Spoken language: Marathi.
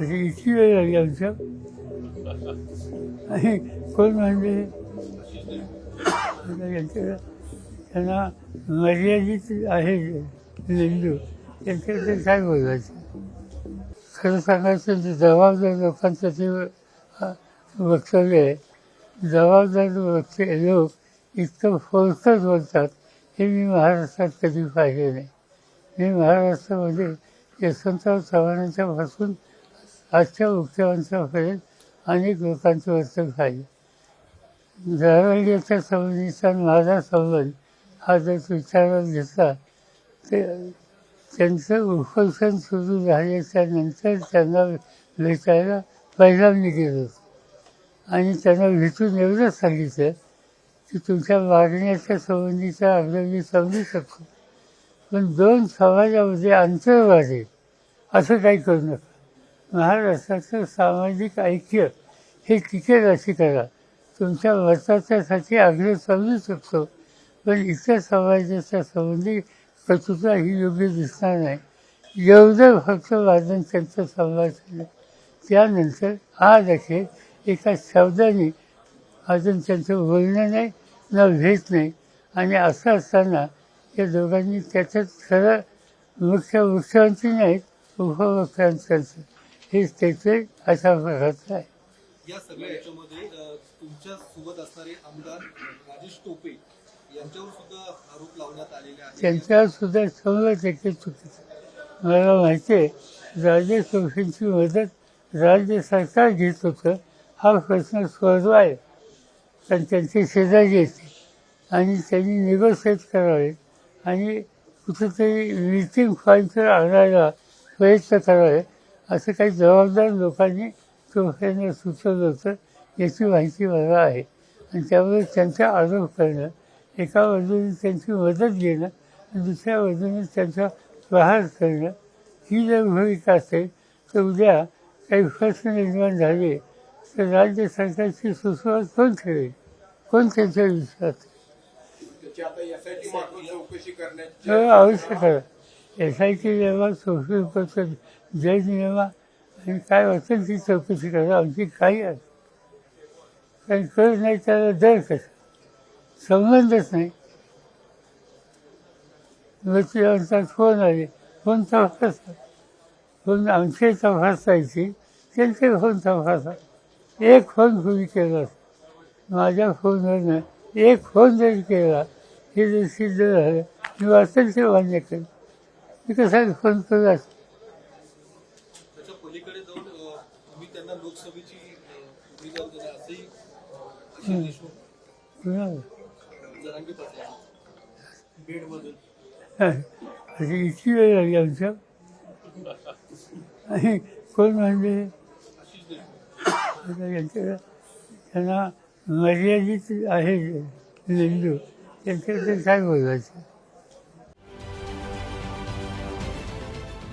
अशी इतकी वेळ लागली आमच्या. आणि कोण म्हणजे? त्यांना मर्यादित आहे मेंदू. त्यांच्याकडे काय बोलायचं? खरं सांगायचं जबाबदार लोकांचं ते वक्तव्य आहे जबाबदार वक्ते लोक इतकं फोलकट बोलतात हे मी महाराष्ट्रात कधी पाहिले नाही. मी महाराष्ट्रामध्ये यशवंतराव चव्हाणांच्यापासून आजच्या मुख्यमंत्र्यांपर्यंत अनेक लोकांचं वर्तक झाले जरांगेच्या संबंधीचा माझा संबंध हा जर विचारात घेतला तर त्यांचं उपोषण सुरू झाल्याच्यानंतर त्यांना भेटायला पहिल्यांदा गेलो होतो. आणि त्यांना भेटून एवढंच सांगितलं की तुमच्या मागण्याच्या संबंधीचा अगदी मी समजू शकतो. पण दोन समाजामध्ये अंतर वाढेल असं काही करू नका. महाराष्ट्राचं सामाजिक ऐक्य हे टिकेल अशी करा? तुमच्या मताच्यासाठी आग्रह समजू शकतो पण इतर समाजाच्या संबंधी कटुता ही योग्य दिसणार नाही. एवढं फक्त वादन त्यांचं संभाषण त्यानंतर आज अखेर एका शब्दाने अजून त्यांचं बोलणं नाही न भेट नाही. आणि असं असताना या दोघांनी त्याच्यात खरं मुख्य मुख्यमंत्री नाहीत उपमुख्यमंत्र्यांचं हे स्टेटमेंट अशा प्रकारचं आहे. या सगळ्या याच्यामध्ये तुमच्यासोबत असणारे आमदार राजेश टोपे यांच्यावर सुद्धा आरोप लावण्यात आलेले आहेत. त्यांच्यावर सुद्धा शंभर टक्के चुकीचं मला माहिती आहे राजेश टोपेंची मदत राज्य सरकार घेत होतं. हा प्रश्न सोडवाय पण त्यांचे शेजारी येते आणि त्यांनी निगोशिएट करावे. आणि कुठेतरी मीटिंग पॉईंटवर आणायला प्रयत्न करावे. असं काही जबाबदार लोकांनी टोपेंना सुचवलं होतं याची माहिती मला आहे. आणि त्यामुळे त्यांचा आरोप करणं एका बाजूने त्यांची मदत घेणं आणि दुसऱ्या बाजूने त्यांचा प्रहार करणं ही जर भूमिका असेल तर उद्या काही प्रश्न निर्माण झाले तर राज्य सरकारची सुसुवात कोण ठेवेल कोण त्यांच्या विश्वास आवश्यक आहे एस आय टी नियमा सुप्रीम करतात जज नियमा आणि काय असेल ती चौकशी करा आमची काही आहे. कारण कर नाही त्याला दर कसा? संबंधच नाही. मृत्यूवंतात फोन आले? फोन तपासा? फोन आमचे तपासायची? त्यांचे फोन तपासा? एक फोन कुणी केला? माझ्या फोनवरनं एक फोन जरी केला हे जर सिद्ध झालं मी वाचेल ते मान्य केलं मी कसा फोन करू असं त्याच्या पलीकडे जाऊन तुम्ही त्यांना लोकसभेची असंही देशमुख? जरांगे पाटील बीडमधून. अशी इतकी वेळ लागली आमच्या. आणि कोण म्हणजे? आशिष देशमुख. आता यांच्याकडं त्यांना मर्यादित आहे मेंदू त्यांच्याकडे काय बोलायचं?